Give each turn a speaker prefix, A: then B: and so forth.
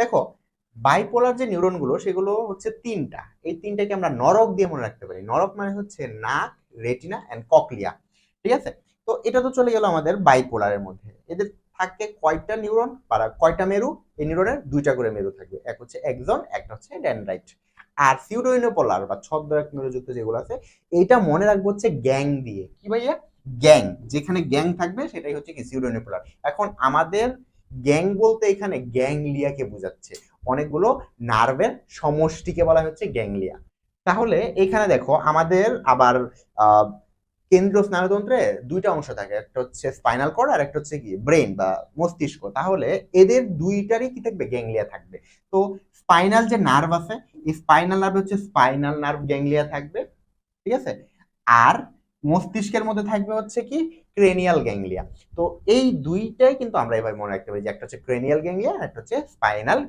A: দেখো বাইপোলার যে নিউরনগুলো সেগুলো হচ্ছে তিনটা। এই তিনটাকে আমরা নরক দিয়ে মনে রাখতে পারি। নরক মানে হচ্ছে নাক রেটিনা অ্যান্ড ককলিয়া ঠিক আছে? তো এটা তো চলে গেল আমাদের বাইপোলারের মধ্যে। এদের থাকে কয়টা নিউরন বা কয়টা মেরু? এই নিউরনের দুইটা করে মেরু থাকবে। এক হচ্ছে একজন একটা হচ্ছে ড্যান্ড্রাইট আর সিউডোইনোপোলার বা ছদ্ম এক মেরুযুক্ত যেগুলো আছে, এইটা মনে রাখব হচ্ছে গ্যাং দিয়ে। কি ভাইয়া? গ্যাং। যেখানে গ্যাং থাকবে, সেটাই হচ্ছে কি সিউডোইনোপোলার এখন আমাদের গ্যাং বলতে এখানে গ্যাংলিয়াকে বোঝাচ্ছে। অনেকগুলো নার্ভের সমষ্টিকে বলা হচ্ছে গ্যাংলিয়া তাহলে এখানে দেখো আমাদের আবার কেন্দ্রীয় স্নায়ুতন্ত্রে দুইটা অংশ থাকে। একটা হচ্ছে স্পাইনাল কর্ড আর একটা হচ্ছে কি, ব্রেন বা মস্তিষ্ক। তাহলে এদের দুইটারই কি থাকবে? গ্যাংলিয়া থাকবে। তো স্পাইনাল যে নার্ভ আছে, এই স্পাইনাল নার্ভ হচ্ছে স্পাইনাল নার্ভ গ্যাংলিয়া থাকবে। ঠিক আছে? আর মস্তিষ্কের মধ্যে থাকবে হচ্ছে কি? ক্রেনিয়াল গ্যাংলিয়া তো এই দুইটাই কিন্তু আমরা এবার মনে রাখতে পারি যে একটা হচ্ছে ক্রেনিয়াল গ্যাংলিয়া আর একটা হচ্ছে স্পাইনাল